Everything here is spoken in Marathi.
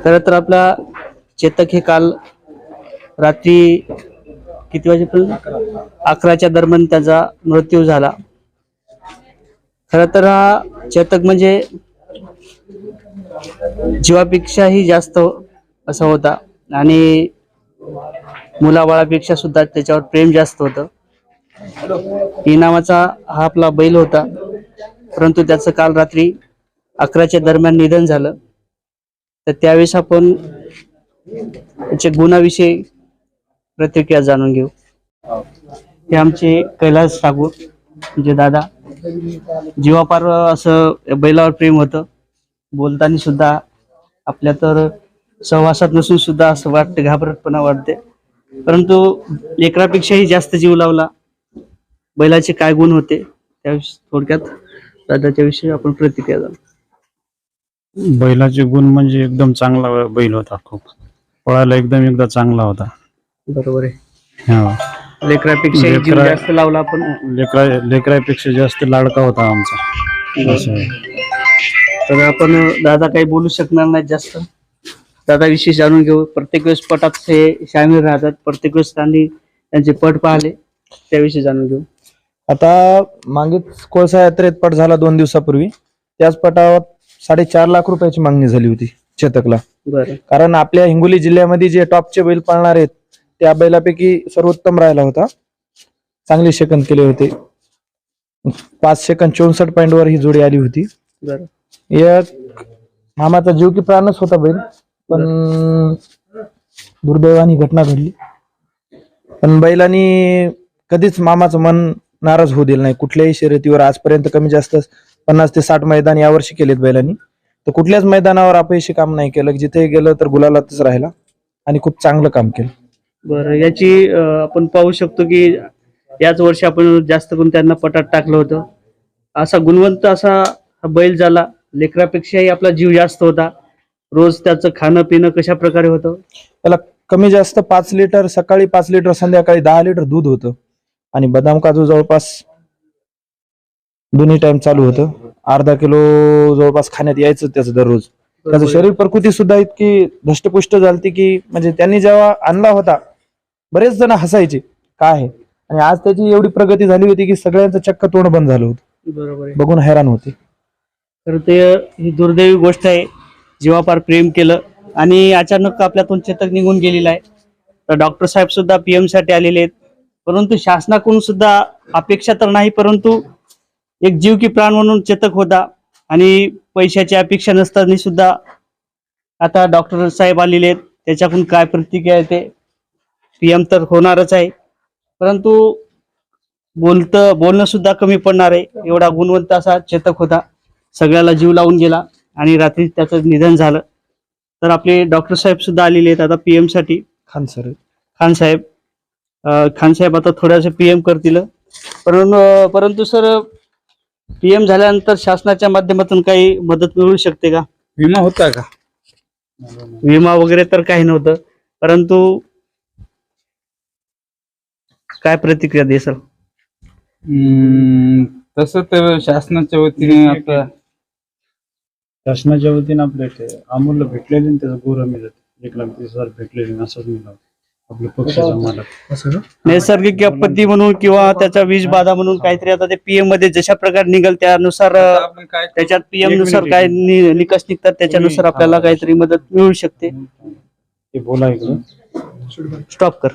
खरं तर आपला चेतक हे काल रात्री किती वाजेपर्यंत? अकराच्या दरम्यान त्याचा मृत्यू झाला. खरं तर हा चेतक म्हणजे जीवापेक्षाही जास्त असा होता आणि मुलाबाळापेक्षा सुद्धा त्याच्यावर प्रेम जास्त होतं. इनामाचा हा आपला बैल होता. परंतु त्याचं काल रात्री अकराच्या दरम्यान निधन झालं. तर त्यावेळेस आपण याच्या गुणाविषयी प्रतिक्रिया जाणून घेऊ. हे आमचे कैलास ठाकूर म्हणजे दादा जीवापार असं बैलावर प्रेम होतं. बोलताना सुद्धा आपल्या तर सहवासात नसून सुद्धा असं वाटतं घाबरटपणा वाटते परंतु लेकरापेक्षाही जास्त जीव लावला. बैलाचे काय गुण होते त्या थोडक्यात दादाच्या विषयी आपण प्रतिक्रिया जाणू बैलाचे गुण म्हणजे एकदम चांगला बैल होता खूप. पळायला एकदम एकदा चांगला होता. बरोबर आहे. हा. लेकरापेक्षाही जीव लेकरा- जास्त लावला आपण. लेकरा लेकरापेक्षा जास्त लाडका होता आमचा. असं आहे. तर आपण दादा काही बोलू शकणार नाही जास्त? दादा विषयी जाणून घेऊ. प्रत्येक वेळेस पटात हे शामील राहतात. प्रत्येक वेळेस त्यांनी त्यांचे पट पाहिले. त्याविषयी जाणून घेऊ. आता मागेच कोळसा यात्रेत पट झाला दोन दिवसापूर्वी. त्याच पटावर साडेचार लाख रुपयाची मागणी झाली होती चेतकला. बरं. कारण आपल्या हिंगोली जिल्ह्यामध्ये जे टॉपचे बैल पाळणार आहेत त्या बैलापैकी सर्वोत्तम राहिला होता. चांगले सेकंद केले होते. पाच सेकंद चौसष्ट पॉईंट वर ही जोडी आली होती. बरं. एक मामाचा जीव की प्राणच होता बैल पण दुर्दैवाने घटना घडली. पण बैलांनी कधीच मामाचं मन नाराज होऊ दिलं नाही. कुठल्याही शर्यतीवर आजपर्यंत कमी जास्त पन्नास ते साठ मैदान यावर्षी केलेत बैलांनी. तर कुठल्याच मैदानावर अपयशी काम नाही केलं. जिथे गेलं तर गुलालातच राहिला आणि खूप चांगलं काम केलं. बरं याची अं, आपण पाहू शकतो की याच वर्षी आपण जास्त करून त्यांना पटात टाकलं होतं. असा गुणवंत असा हा बैल झाला. लेकरापेक्षाही आपला जीव जास्त होता. रोज त्याचं खाणं पिणं कशा प्रकारे होतं? त्याला कमी जास्त पाच लिटर सकाळी पाच लिटर संध्याकाळी दहा लिटर दूध होतं. आणि बदाम काजू जवळपास दोन्ही टाइम चालू होतं. अर्धा किलो जवळपास खाण्यात यायचं त्याचं दररोज. त्याचं शरीर प्रकृती सुद्धा इतकी धष्टपुष्ट झालती की म्हणजे त्यांनी जेव्हा आणला होता बरेच जण हसायचे काय आहे? आणि आज त्याची एवढी प्रगती झाली होती की सगळ्यांचं चक्क तोंड बंद झालं होतं. बरोबर बघून हैराण होते. तर ते ही दुर्दैवी गोष्ट आहे. जीवापार प्रेम केलं आणि अचानक आपल्यातून चेतक निघून गेलेला आहे. तर डॉक्टर साहेब सुद्धा पीएमसाठी आलेले आहेत. परंतु शासनाकडून सुद्धा अपेक्षा तर नाही परंतु एक जीव की प्राण म्हणून चेतक होता आणि पैशाची अपेक्षा नसताना सुद्धा आता डॉक्टर साहेब आलेले आहेत. त्याच्याकडून काय प्रतिक्रिया येते पीएम तर होणारच आहे. परंतु बोलतं बोलणं सुद्धा कमी पडणार आहे. एवढा गुणवंत असा चेतक होता. सगळ्याला जीव लावून गेला आणि रात्री त्याचं निधन झालं. तर आपले डॉक्टर साहेब सुद्धा आलेले आहेत आता पीएमसाठी. खान सर. खान साहेब. खान साहेब आता थोडंसं पीएम करतील. परंतु परंतु सर पीएम झाल्यानंतर शासनाच्या माध्यमातून काही मदत मिळू शकते का? विमा होता का? विमा वगैरे तर काही नव्हतं परंतु काय प्रतिक्रिया दे सर हम्म, तसं तर शासनाच्या वतीने आता शासनाच्या वतीने आपल्या अमोलला भेटलेले त्याचं गोरं मिळत. एक लाख तीस हजार भेटलेले असंच मिळालं. आपल्या पक्षाचा मालक. नैसर्गिक आपत्ती म्हणून किंवा त्याचा वीज बाधा म्हणून काहीतरी आता ते पीएममध्ये जशा प्रकारे निघल त्यानुसार आता अं, आपण काय त्याच्यात पीएमनुसार काय नि- निकष निघतात त्याच्यानुसार आपल्याला काहीतरी मदत मिळू शकते. ते बोला इकडं स्टॉप कर.